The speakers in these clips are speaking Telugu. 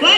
What?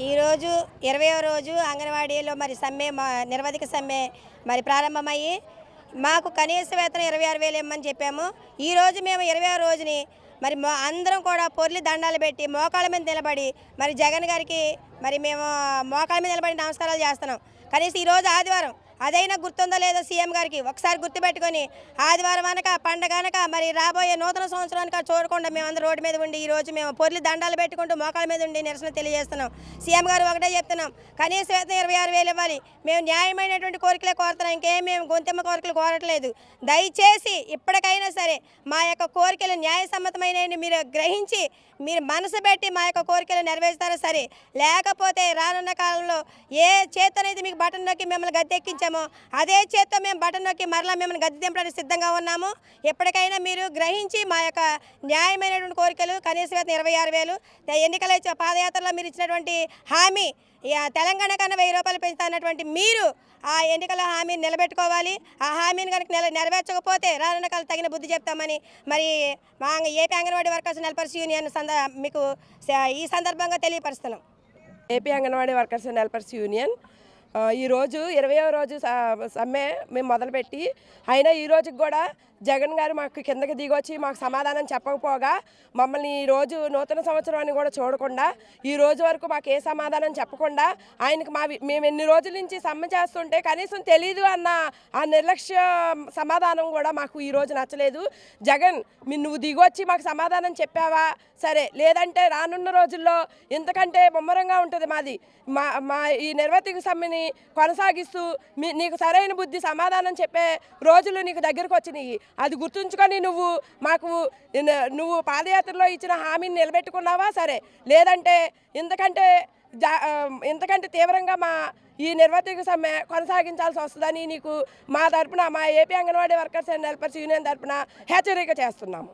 ఈరోజు ఇరవయో రోజు అంగన్వాడీలో మరి సమ్మె మా- సమ్మె మరి ప్రారంభమయ్యి మాకు కనీస వేతనం ఇరవై ఆరు వేలు ఇమ్మని చెప్పాము. ఈరోజు మేము ఇరవై రోజుని మరి అందరం కూడా పొర్లి దండాలు పెట్టి మోకాళ్ళ మీద నిలబడి మరి జగన్ గారికి మరి మేము మోకాళ్ళ మీద నిలబడి నమస్కారాలు చేస్తున్నాం. కనీసం ఈరోజు ఆదివారం అదైనా గుర్తుందో లేదో సీఎం గారికి ఒకసారి గుర్తుపెట్టుకొని ఆదివారం అనక పండగ అనక మరి రాబోయే నూతన సంవత్సరానికి చూడకుండా మేము అందరం రోడ్డు మీద ఉండి ఈ రోజు మేము పొర్లి దండాలు పెట్టుకుంటూ మోకాళ్ళ మీద ఉండి నిరసన తెలియజేస్తున్నాం. సీఎం గారు ఒకటే చెప్తున్నాం కనీస వేతనం ఇరవై ఆరు వేలు ఇవ్వాలి. మేము న్యాయమైనటువంటి కోరికలే కోరుతున్నాం ఇంకేం మేము గొంతెమ్మ కోరికలు కోరట్లేదు. దయచేసి ఇప్పటికైనా సరే మా యొక్క కోరికలు న్యాయసమ్మతమైన మీరు గ్రహించి మీరు మనసు పెట్టి మా యొక్క కోరికలు నెరవేరుస్తారో సరే. లేకపోతే రానున్న కాలంలో ఏ చేత్తనైతే మీకు బటన్ నొక్కి మిమ్మల్ని గద్దెక్కించామో అదే చేత్తో మేము బటన్ నొక్కి మరలా మిమ్మల్ని గద్దె దింపడానికి సిద్ధంగా ఉన్నాము. ఎప్పటికైనా మీరు గ్రహించి మా యొక్క న్యాయమైనటువంటి కోరికలు కనీస ఇరవై ఆరు వేలు ఎన్నికల పాదయాత్రలో మీరు ఇచ్చినటువంటి హామీ తెలంగాణ కన్నా వెయ్యి రూపాయలు పెంచుతున్నటువంటి మీరు ఆ ఎన్నికల హామీని నిలబెట్టుకోవాలి. ఆ హామీని కనుక నెల నెరవేర్చకపోతే రానున్న కాలం తగిన బుద్ధి చెప్తామని మరి మా ఏపీ అంగన్వాడీ వర్కర్స్ నెలపరిచి యూనియన్ మీకు ఈ సందర్భంగా తెలియపరుస్తున్నాం. AP anganwadi workers and helpers union ఈరోజు ఇరవయో రోజు స- సమ్మె మేము మొదలుపెట్టి అయినా ఈ రోజుకి కూడా జగన్ గారు మాకు కిందకి దిగొచ్చి మాకు సమాధానం చెప్పకపోగా మమ్మల్ని ఈ రోజు నూతన సంవత్సరాన్ని కూడా చూడకుండా ఈ రోజు వరకు మాకు ఏ సమాధానం చెప్పకుండా ఆయనకు మా మేము ఎన్ని రోజుల నుంచి సమ్మె చేస్తుంటే కనీసం తెలీదు అన్న ఆ నిర్లక్ష్య సమాధానం కూడా మాకు ఈరోజు నచ్చలేదు. జగన్ మీ నువ్వు దిగొచ్చి మాకు సమాధానం చెప్పావా? సరే లేదంటే రానున్న రోజుల్లో ఇంతకంటే ముమ్మరంగా ఉంటుంది మాది. మా మా ఈ నిర్వతికి సమ్మెని కొనసాగిస్తూ మీ నీకు సరైన బుద్ధి సమాధానం చెప్పే రోజులు నీకు దగ్గరకు వచ్చినాయి అది గుర్తుంచుకొని నువ్వు మాకు నువ్వు పాదయాత్రలో ఇచ్చిన హామీని నిలబెట్టుకున్నావా? సరే. లేదంటే ఇంతకంటే జా ఇంతకంటే తీవ్రంగా మా ఈ నిర్వర్తిక సమ్మె కొనసాగించాల్సి వస్తుందని నీకు మా తరపున మా AP anganwadi workers and helpers union తరపున హెచ్చరిక చేస్తున్నాము.